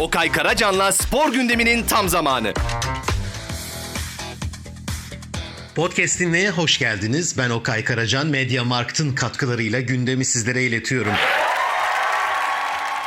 Okay Karacan'la spor gündeminin tam zamanı. Podcast dinleye hoş geldiniz. Ben Okay Karacan. Media Markt'ın katkılarıyla gündemi sizlere iletiyorum.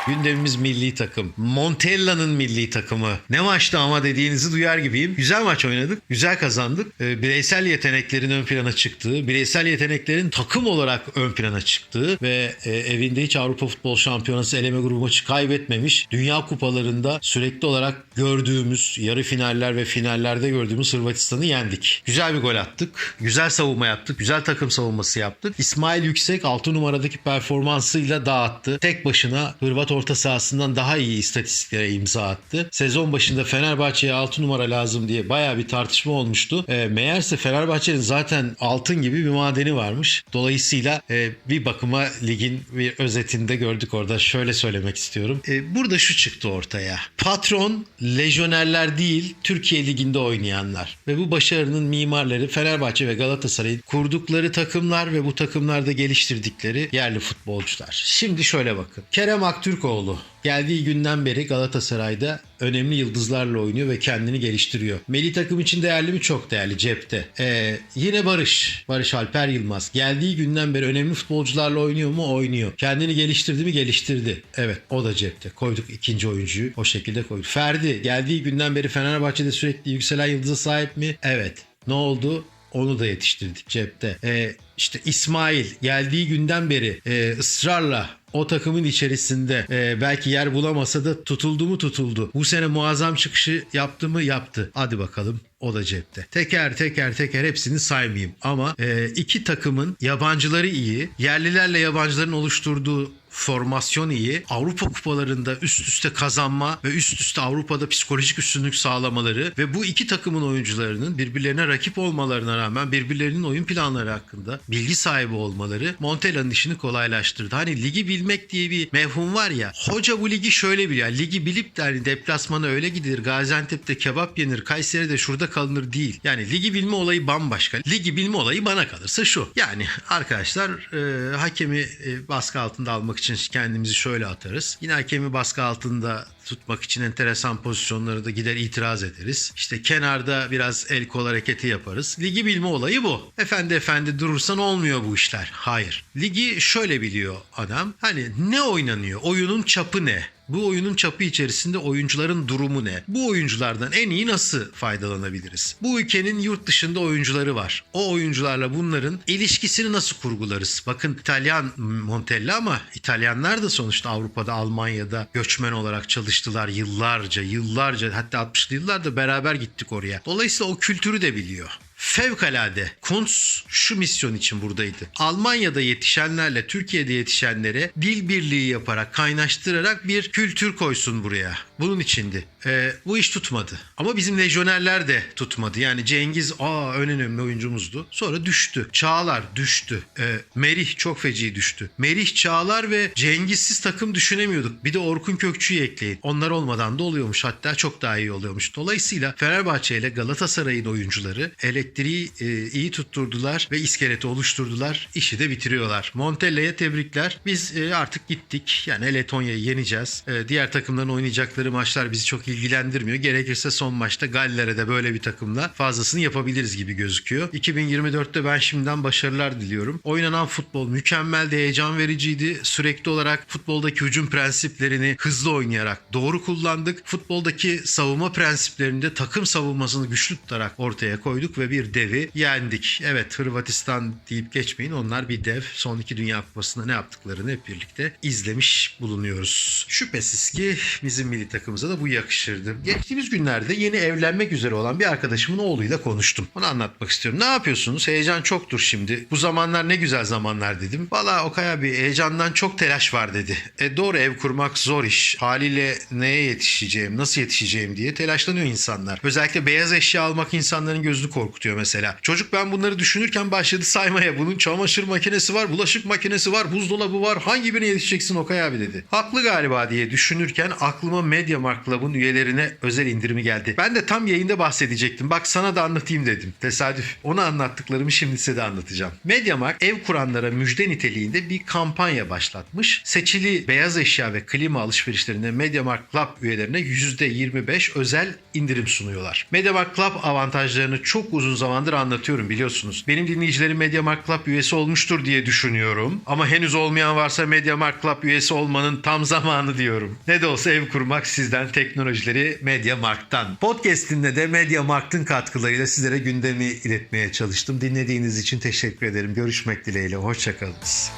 Gündemimiz milli takım. Montella'nın milli takımı. Ne maçtı ama dediğinizi duyar gibiyim. Güzel maç oynadık. Güzel kazandık. Ee, bireysel yeteneklerin ön plana çıktığı, bireysel yeteneklerin takım olarak ön plana çıktığı ve e, evinde hiç Avrupa Futbol Şampiyonası eleme grubu maçı kaybetmemiş. Dünya kupalarında sürekli olarak gördüğümüz yarı finaller ve finallerde gördüğümüz Hırvatistan'ı yendik. Güzel bir gol attık. Güzel savunma yaptık. Güzel takım savunması yaptık. İsmail Yüksek 6 numaradaki performansıyla dağıttı. Tek başına Hırvat orta sahasından daha iyi istatistiklere imza attı. Sezon başında Fenerbahçe'ye 6 numara lazım diye baya bir tartışma olmuştu. E, meğerse Fenerbahçe'nin zaten altın gibi bir madeni varmış. Dolayısıyla e, bir bakıma ligin bir özetinde gördük orada. Şöyle söylemek istiyorum. E, burada şu çıktı ortaya. Patron lejyonerler değil Türkiye Ligi'nde oynayanlar. Ve bu başarının mimarları Fenerbahçe ve Galatasaray'ın kurdukları takımlar ve bu takımlarda geliştirdikleri yerli futbolcular. Şimdi şöyle bakın. Kerem Aktürkoğlu geldiği günden beri Galatasaray'da önemli yıldızlarla oynuyor ve kendini geliştiriyor. Milli takım için değerli mi? Çok değerli cepte. Ee, yine Barış. Barış Alper Yılmaz. Geldiği günden beri önemli futbolcularla oynuyor mu? Oynuyor. Kendini geliştirdi mi? Geliştirdi. Evet o da cepte. Koyduk ikinci oyuncuyu. O şekilde koyduk. Ferdi geldiği günden beri Fenerbahçe'de sürekli yükselen yıldıza sahip mi? Evet. Ne oldu? Onu da yetiştirdik cepte. Ee, işte İsmail geldiği günden beri e, ısrarla o takımın içerisinde e, belki yer bulamasa da tutuldu mu tutuldu. Bu sene muazzam çıkışı yaptı mı yaptı. Hadi bakalım o da cepte. Teker teker teker hepsini saymayayım ama e, iki takımın yabancıları iyi. Yerlilerle yabancıların oluşturduğu formasyon iyi. Avrupa kupalarında üst üste kazanma ve üst üste Avrupa'da psikolojik üstünlük sağlamaları ve bu iki takımın oyuncularının birbirlerine rakip olmalarına rağmen birbirlerinin oyun planları hakkında bilgi sahibi olmaları Montella'nın işini kolaylaştırdı. Hani ligi bilmek diye bir mevhum var ya. Hoca bu ligi şöyle biliyor. Ligi bilip de hani deplasmana öyle gidilir. Gaziantep'te kebap yenir. Kayseri'de şurada kalınır değil. Yani ligi bilme olayı bambaşka. Ligi bilme olayı bana kalırsa şu. Yani arkadaşlar e, hakemi e, baskı altında almak için kendimizi şöyle atarız. Yine hakemi baskı altında tutmak için enteresan pozisyonları da gider itiraz ederiz. İşte kenarda biraz el kol hareketi yaparız. Ligi bilme olayı bu. Efendi efendi durursan olmuyor bu işler. Hayır. Ligi şöyle biliyor adam. Hani ne oynanıyor? Oyunun çapı ne? Bu oyunun çapı içerisinde oyuncuların durumu ne? Bu oyunculardan en iyi nasıl faydalanabiliriz? Bu ülkenin yurt dışında oyuncuları var. O oyuncularla bunların ilişkisini nasıl kurgularız? Bakın İtalyan Montella ama İtalyanlar da sonuçta Avrupa'da, Almanya'da göçmen olarak çalıştılar yıllarca, yıllarca hatta 60'lı yıllarda beraber gittik oraya. Dolayısıyla o kültürü de biliyor. Fevkalade. Kuntz şu misyon için buradaydı. Almanya'da yetişenlerle Türkiye'de yetişenlere dil birliği yaparak, kaynaştırarak bir kültür koysun buraya. Bunun içindi. Ee, bu iş tutmadı. Ama bizim lejyonerler de tutmadı. Yani Cengiz aa en önemli oyuncumuzdu. Sonra düştü. Çağlar düştü. Ee, Merih çok feci düştü. Merih, Çağlar ve Cengizsiz takım düşünemiyorduk. Bir de Orkun Kökçü'yü ekleyin. Onlar olmadan da oluyormuş. Hatta çok daha iyi oluyormuş. Dolayısıyla Fenerbahçe ile Galatasaray'ın oyuncuları elektriği e, iyi tutturdular ve iskeleti oluşturdular. İşi de bitiriyorlar. Montella'ya tebrikler. Biz e, artık gittik. Yani Letonya'yı yeneceğiz. E, diğer takımların oynayacakları maçlar bizi çok ilgilendirmiyor. Gerekirse son maçta Galler'e de böyle bir takımla fazlasını yapabiliriz gibi gözüküyor. 2024'te ben şimdiden başarılar diliyorum. Oynanan futbol mükemmeldi, heyecan vericiydi. Sürekli olarak futboldaki hücum prensiplerini hızlı oynayarak doğru kullandık. Futboldaki savunma prensiplerini de takım savunmasını güçlü tutarak ortaya koyduk ve bir devi yendik. Evet Hırvatistan deyip geçmeyin. Onlar bir dev. Son iki Dünya Kupası'nda ne yaptıklarını hep birlikte izlemiş bulunuyoruz. Şüphesiz ki bizim milli takımımıza da bu yakışırdı. Geçtiğimiz günlerde yeni evlenmek üzere olan bir arkadaşımın oğluyla konuştum. Onu anlatmak istiyorum. Ne yapıyorsunuz? Heyecan çoktur şimdi. Bu zamanlar ne güzel zamanlar dedim. Valla Okay abi heyecandan çok telaş var dedi. E doğru ev kurmak zor iş. Haliyle neye yetişeceğim, nasıl yetişeceğim diye telaşlanıyor insanlar. Özellikle beyaz eşya almak insanların gözünü korkutuyor tutuyor mesela. Çocuk ben bunları düşünürken başladı saymaya. Bunun çamaşır makinesi var, bulaşık makinesi var, buzdolabı var. Hangi birine yetişeceksin Okay abi dedi. Haklı galiba diye düşünürken aklıma MediaMarkt Club'ın üyelerine özel indirimi geldi. Ben de tam yayında bahsedecektim. Bak sana da anlatayım dedim. Tesadüf. Onu anlattıklarımı şimdi size de anlatacağım. MediaMarkt ev kuranlara müjde niteliğinde bir kampanya başlatmış. Seçili beyaz eşya ve klima alışverişlerinde MediaMarkt Club üyelerine %25 özel indirim sunuyorlar. MediaMarkt Club avantajlarını çok uzun zamandır anlatıyorum biliyorsunuz. Benim dinleyicilerim MediaMarkt Club üyesi olmuştur diye düşünüyorum. Ama henüz olmayan varsa MediaMarkt Club üyesi olmanın tam zamanı diyorum. Ne de olsa ev kurmak sizden teknolojileri MediaMarkt'tan. Podcast'inde de MediaMarkt'ın katkılarıyla sizlere gündemi iletmeye çalıştım. Dinlediğiniz için teşekkür ederim. Görüşmek dileğiyle. Hoşçakalınız.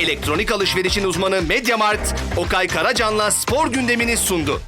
Elektronik alışverişin uzmanı Mediamart, Okay Karacan'la spor gündemini sundu.